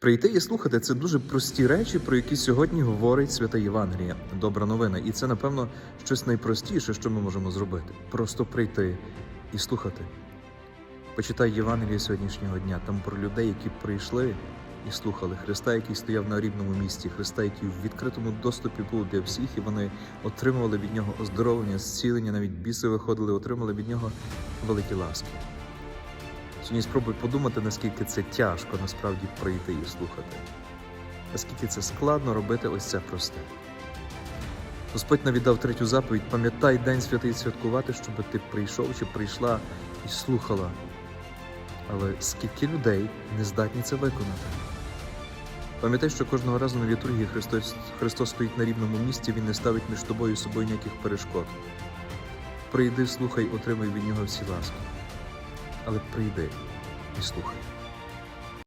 Прийти і слухати це дуже прості речі, про які сьогодні говорить свята Євангелія. Добра новина. І це, напевно, щось найпростіше, що ми можемо зробити. Просто прийти і слухати. Почитай Євангеліє сьогоднішнього дня, там про людей, які прийшли і слухали Христа, який стояв на рівному місці, Христа, який в відкритому доступі був для всіх, і вони отримували від нього оздоровлення, зцілення, навіть біси виходили, отримали від нього великі ласки. Сьогодні спробуй подумати, наскільки це тяжко насправді прийти і слухати. Наскільки це складно робити ось це просте. Господь навіть дав третю заповідь: пам'ятай день святий святкувати, щоб ти прийшов чи прийшла і слухала. Але скільки людей не здатні це виконати? Пам'ятай, що кожного разу на літургії Христос, Христос стоїть на рівному місці, Він не ставить між тобою і собою ніяких перешкод. Прийди, слухай, отримай від нього всі ласки. Але прийди і слухай.